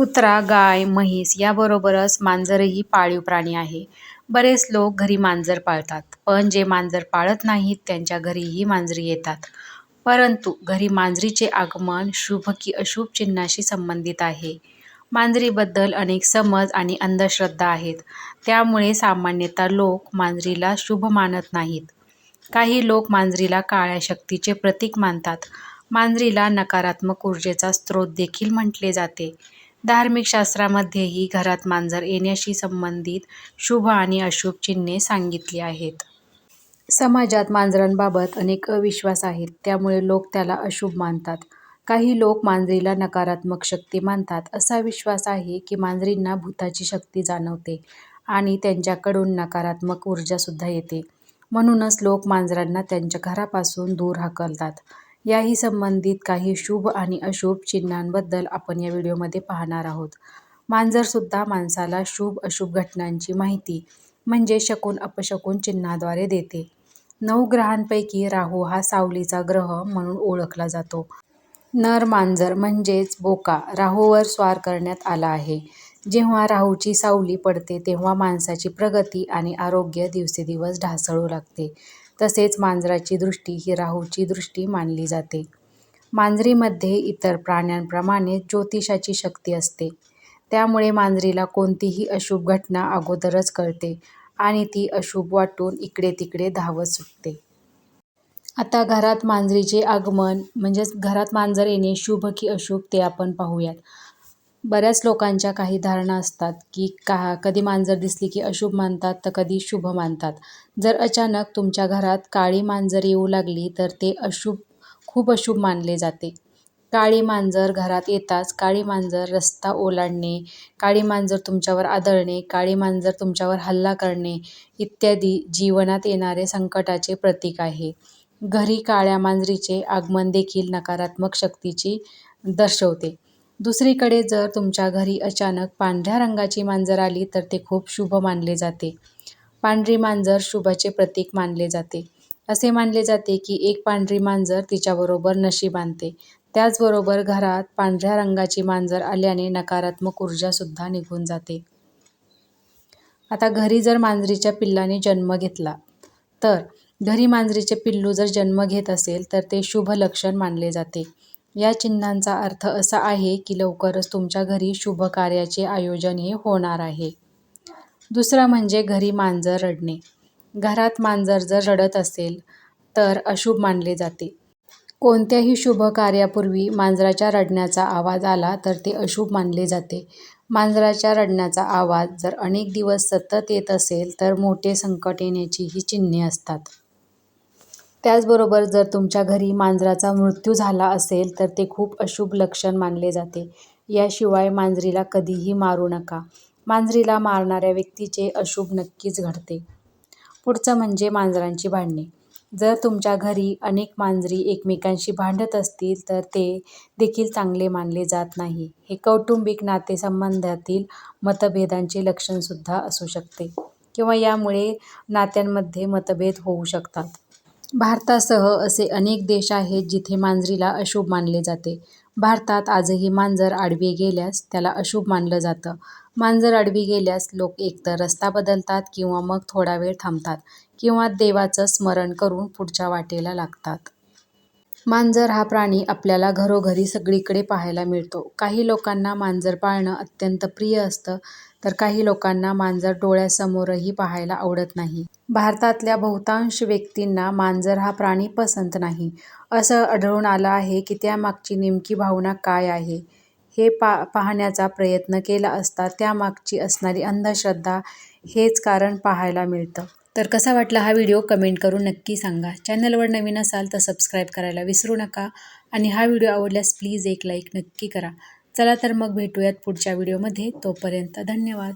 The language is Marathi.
कुत्रा गाय म्हैस याबरोबरच मांजरही पाळीव प्राणी आहे. बरेच लोक घरी मांजर पाळतात पण जे मांजर पाळत नाहीत त्यांच्या घरीही मांजरी येतात. परंतु घरी मांजरीचे आगमन शुभ की अशुभ चिन्हाशी संबंधित आहे. मांजरीबद्दल अनेक समज आणि अंधश्रद्धा आहेत. त्यामुळे सामान्यतः लोक मांजरीला शुभ मानत नाहीत. काही लोक मांजरीला काळ्या शक्तीचे प्रतीक मानतात. मांजरीला नकारात्मक ऊर्जेचा स्रोत देखील म्हटले जाते. धार्मिक शास्त्रामध्येही घरात मांजर येण्याशी संबंधित शुभ आणि अशुभ चिन्हे सांगितली आहेत. समाजात मांजरांबाबत अनेक अविश्वास आहेत त्यामुळे लोक त्याला अशुभ मानतात. काही लोक मांजरीला नकारात्मक शक्ती मानतात असा विश्वास आहे की मांजरींना भूताची शक्ती जाणवते आणि त्यांच्याकडून नकारात्मक ऊर्जासुद्धा येते. म्हणूनच लोक मांजरांना त्यांच्या घरापासून दूर हाकलतात याही संबंधित काही शुभ आणि अशुभ चिन्हांबद्दल आपण या व्हिडिओमध्ये पाहणार आहोत. मांजरसुद्धा माणसाला शुभ अशुभ घटनांची माहिती म्हणजे शकून अपशकून चिन्हाद्वारे देते. नऊ ग्रहांपैकी राहू हा सावलीचा ग्रह म्हणून ओळखला जातो. नर मांजर म्हणजेच बोका राहूवर स्वार करण्यात आला आहे. जेव्हा राहूची सावली पडते तेव्हा माणसाची प्रगती आणि आरोग्य दिवसेदिवस ढासळू लागते. तसेच मांजराची दृष्टी ही राहूची दृष्टी मानली जाते. मांजरीमध्ये इतर प्राण्यांप्रमाणे ज्योतिषाची शक्ती असते. त्यामुळे मांजरीला कोणतीही अशुभ घटना अगोदरच कळते आणि ती अशुभ वाटून इकडे तिकडे धावत सुटते. आता घरात मांजरीचे आगमन म्हणजेच घरात मांजर येणे शुभ की अशुभ ते आपण पाहूयात. बऱ्याच लोकांच्या काही धारणा असतात की का कधी मांजर दिसली की अशुभ मानतात तर कधी शुभ मानतात. जर अचानक तुमच्या घरात काळी मांजर येऊ लागली तर ते अशुभ खूप अशुभ मानले जाते. काळी मांजर घरात येताच काळी मांजर रस्ता ओलांडणे काळी मांजर तुमच्यावर आदळणे काळी मांजर तुमच्यावर हल्ला करणे इत्यादी जीवनात येणारे संकटाचे प्रतीक आहे. घरी काळ्या मांजरीचे आगमन देखील नकारात्मक शक्तीची दर्शवते. दुसरीकडे जर तुमच्या घरी अचानक पांढऱ्या रंगाची मांजर आली तर ते खूप शुभ मानले जाते. पांढरी मांजर शुभाचे प्रतीक मानले जाते. असे मानले जाते की एक पांढरी मांजर तिच्याबरोबर नशीब आणते. त्याचबरोबर घरात पांढऱ्या रंगाची मांजर आल्याने नकारात्मक ऊर्जासुद्धा निघून जाते. आता घरी जर मांजरीच्या पिल्लाने जन्म घेतला तर घरी मांजरीचे पिल्लू जर जन्म घेत असेल तर ते शुभ लक्षण मानले जाते. या चिन्हांचा अर्थ असा आहे की लवकरच तुमच्या घरी शुभ कार्याचे आयोजन हे होणार आहे. दुसरा म्हणजे घरी मांजर रडणे. घरात मांजर जर रडत असेल तर अशुभ मानले जाते. कोणत्याही शुभ कार्यापूर्वी मांजराच्या रडण्याचा आवाज आला तर ते अशुभ मानले जाते. मांजराच्या रडण्याचा आवाज जर अनेक दिवस सतत येत असेल तर मोठे संकट येण्याची ही चिन्हे असतात. त्याचबरोबर जर तुमच्या घरी मांजराचा मृत्यू झाला असेल तर ते खूप अशुभ लक्षण मानले जाते. याशिवाय मांजरीला कधीही मारू नका. मांजरीला मारणाऱ्या व्यक्तीचे अशुभ नक्कीच घडते. पुढचं म्हणजे मांजरांची भांडणे. जर तुमच्या घरी अनेक मांजरी एकमेकांशी भांडत असतील तर ते देखील चांगले मानले जात नाही. हे कौटुंबिक नातेसंबंधातील मतभेदांचे लक्षणसुद्धा असू शकते किंवा यामुळे नात्यांमध्ये मतभेद होऊ शकतात. भारतासह असे अनेक देश आहेत जिथे मांजरीला अशुभ मानले जाते. भारतात आजही मांजर आडवी गेल्यास त्याला अशुभ मानलं जातं. मांजर आडवी गेल्यास लोक एकतर रस्ता बदलतात किंवा मग थोडा वेळ थांबतात किंवा देवाचं स्मरण करून पुढच्या वाटेला लागतात. मांजर हा प्राणी आपल्याला घरोघरी सगळीकडे पाहायला मिळतो. काही लोकांना मांजर पाळणं अत्यंत प्रिय असतं तर काही लोकांना मांजर डोळ्यासमोरही पाहायला आवडत नाही. भारतातल्या बहुतांश व्यक्तींना मांजर हा प्राणी पसंत नाही. असं आढळून आलं आहे की त्यामागची नेमकी भावना काय आहे? हे पा पाहण्याचा प्रयत्न केला असता त्यामागची असणारी अंधश्रद्धा हेच कारण पाहायला मिळतं. तर कसा वाटला हा व्हिडिओ कमेंट करून नक्की सांगा. चॅनलवर नवीन असाल तर सबस्क्राईब करायला विसरू नका आणि हा व्हिडिओ आवडल्यास प्लीज एक लाईक नक्की करा. चला तर मग भेटूयात पुढच्या व्हिडिओमध्ये. तोपर्यंत धन्यवाद.